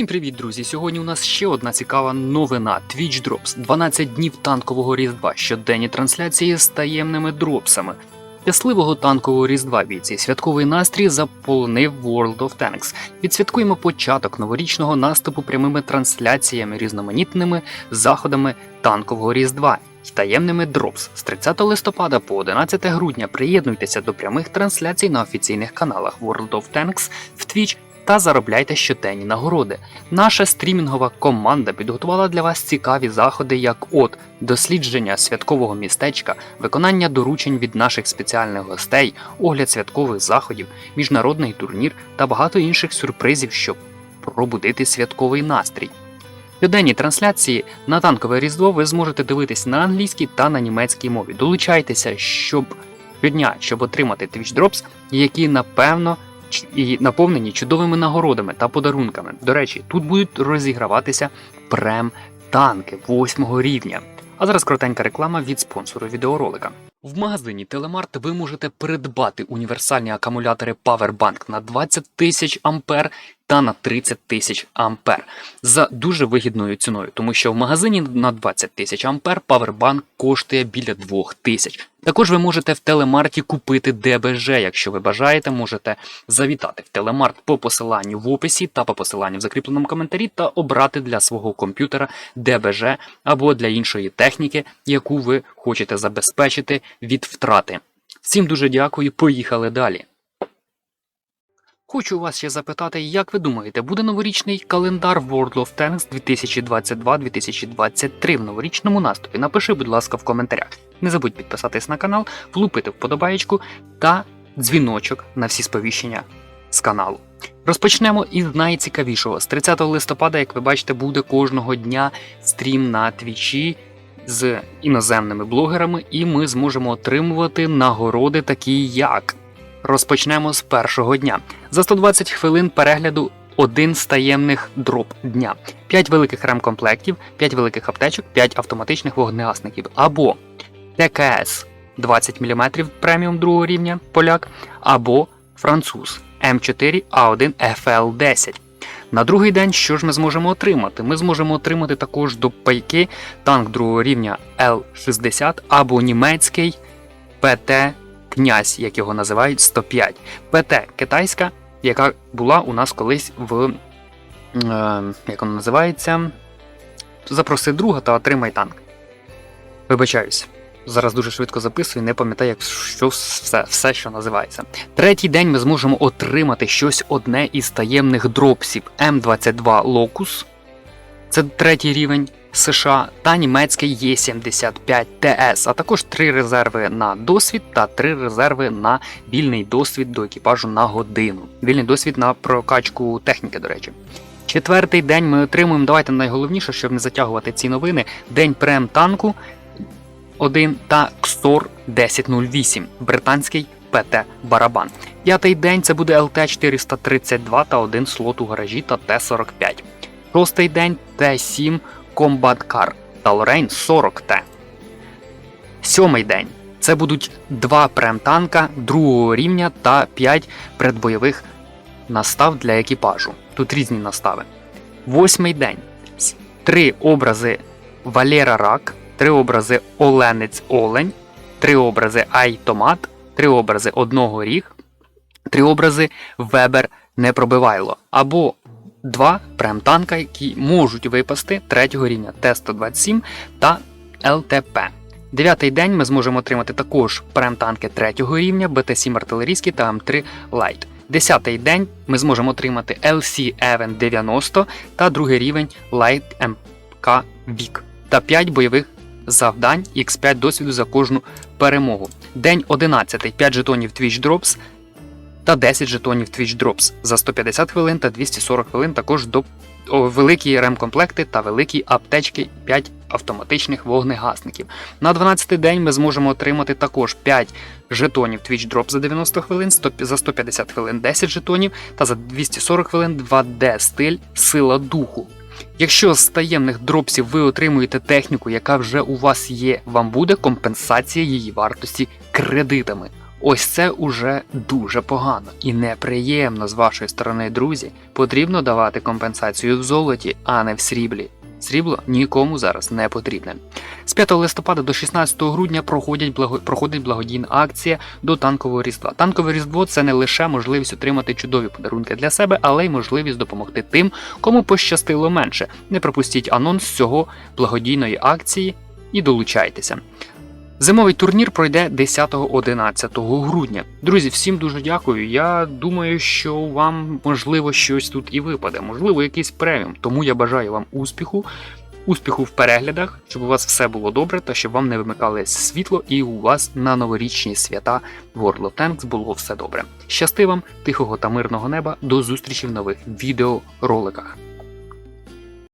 Всім привіт, друзі! Сьогодні у нас ще одна цікава новина Twitch Drops. 12 днів танкового різдва, щоденні трансляції з таємними дропсами. Щасливого танкового різдва бійці святковий настрій заполонив World of Tanks. Відсвяткуємо початок новорічного наступу прямими трансляціями, різноманітними заходами танкового різдва й таємними дропс. З 30 листопада по 11 грудня приєднуйтеся до прямих трансляцій на офіційних каналах World of Tanks в Twitch та заробляйте щоденні нагороди. Наша стрімінгова команда підготувала для вас цікаві заходи, як от дослідження святкового містечка, виконання доручень від наших спеціальних гостей, огляд святкових заходів, міжнародний турнір та багато інших сюрпризів, щоб пробудити святковий настрій. Щоденні трансляції на танкове різдво ви зможете дивитись на англійській та на німецькій мові. Долучайтеся, щоб щодня, щоб отримати Drops, які напевно і наповнені чудовими нагородами та подарунками. До речі, тут будуть розіграватися прем танки 8 рівня. А зараз коротенька реклама від спонсору відеоролика. В магазині Телемарт ви можете придбати універсальні акумулятори Powerbank на 20 тисяч ампер та на 30 тисяч ампер за дуже вигідною ціною, тому що в магазині на 20 тисяч ампер Powerbank коштує біля 2 тисяч. Також ви можете в телемарті купити ДБЖ. Якщо ви бажаєте, можете завітати в телемарт по посиланню в описі та по посиланню в закріпленому коментарі та обрати для свого комп'ютера ДБЖ або для іншої техніки, яку ви хочете забезпечити від втрати. Всім дуже дякую, поїхали далі. Хочу вас ще запитати, як ви думаєте, буде новорічний календар World of Tanks 2022-2023 в новорічному наступі? Напиши, будь ласка, в коментарях. Не забудь підписатись на канал, влупити вподобаєчку та дзвіночок на всі сповіщення з каналу. Розпочнемо із найцікавішого. З 30 листопада, як ви бачите, буде кожного дня стрім на твічі з іноземними блогерами, і ми зможемо отримувати нагороди, такі як. Розпочнемо з першого дня. За 120 хвилин перегляду один з таємних дроп дня, 5 великих ремкомплектів, 5 великих аптечок, 5 автоматичних вогнегасників або ТКС 20 мм преміум другого рівня поляк, або француз М4 А1 FL10. На другий день що ж ми зможемо отримати? Ми зможемо отримати також до пайки танк другого рівня Л60 або німецький ПТ Князь, як його називають 105. ПТ китайська, яка була у нас колись в. Е, як вона називається? Запроси друга та отримай танк. Вибачаюсь. Зараз дуже швидко записую, не пам'ятаю, як що все, все, що називається. Третій день ми зможемо отримати щось одне із таємних дропсів М22 Locus. Це третій рівень США та німецький Є75 ТС, а також три резерви на досвід та три резерви на вільний досвід до екіпажу на годину. Вільний досвід на прокачку техніки, до речі. Четвертий день ми отримуємо. Давайте найголовніше, щоб не затягувати ці новини. День прем танку 1 та XOR 1008, британський ПТ Барабан. П'ятий день це буде ЛТ-432 та один слот у гаражі та Т-45. Шостий день Т-7 Combat Car та Lorraine 40Т. Сьомий день це будуть два прем-танка другого рівня та 5 предбойових настав для екіпажу. Тут різні настави. Восьмий день. Три образи Валера Рак, три образи Оленець Олень, три образи Айтомат, три образи Одного Ріг, три образи Вебер Непробивайло. Або два прем-танка, які можуть випасти третього рівня Т-127 та ЛТП. Дев'ятий день ми зможемо отримати також прем-танки третього рівня, БТ-7 артилерійський та М3 Light. Десятий день ми зможемо отримати LC Even 90 та другий рівень Light MK Вік та 5 бойових завдань X5 досвіду за кожну перемогу. День 11 5 жетонів Twitch Drops та 10 жетонів Twitch Drops за 150 хвилин та 240 хвилин також до великі ремкомплекти та великі аптечки 5 автоматичних вогнегасників. На 12-й день ми зможемо отримати також 5 жетонів Twitch Drop за 90 хвилин, 100 за 150 хвилин 10 жетонів та за 240 хвилин 2D стиль Сила Духу. Якщо з таємних дропсів ви отримуєте техніку, яка вже у вас є, вам буде компенсація її вартості кредитами. Ось це уже дуже погано і неприємно з вашої сторони, друзі. Потрібно давати компенсацію в золоті, а не в сріблі. Срібло нікому зараз не потрібне. З 5 листопада до 16 грудня проходять благо... проходить благодійна акція до танкового різдва. Танкове різдво це не лише можливість отримати чудові подарунки для себе, але й можливість допомогти тим, кому пощастило менше. Не пропустіть анонс цього благодійної акції і долучайтеся. Зимовий турнір пройде 10-11 грудня. Друзі, всім дуже дякую. Я думаю, що вам можливо щось тут і випаде, можливо, якийсь преміум. Тому я бажаю вам успіху, успіху в переглядах, щоб у вас все було добре та щоб вам не вимикали світло і у вас на новорічні свята World of Tanks було все добре. Щасти вам, тихого та мирного неба. До зустрічі в нових відеороликах.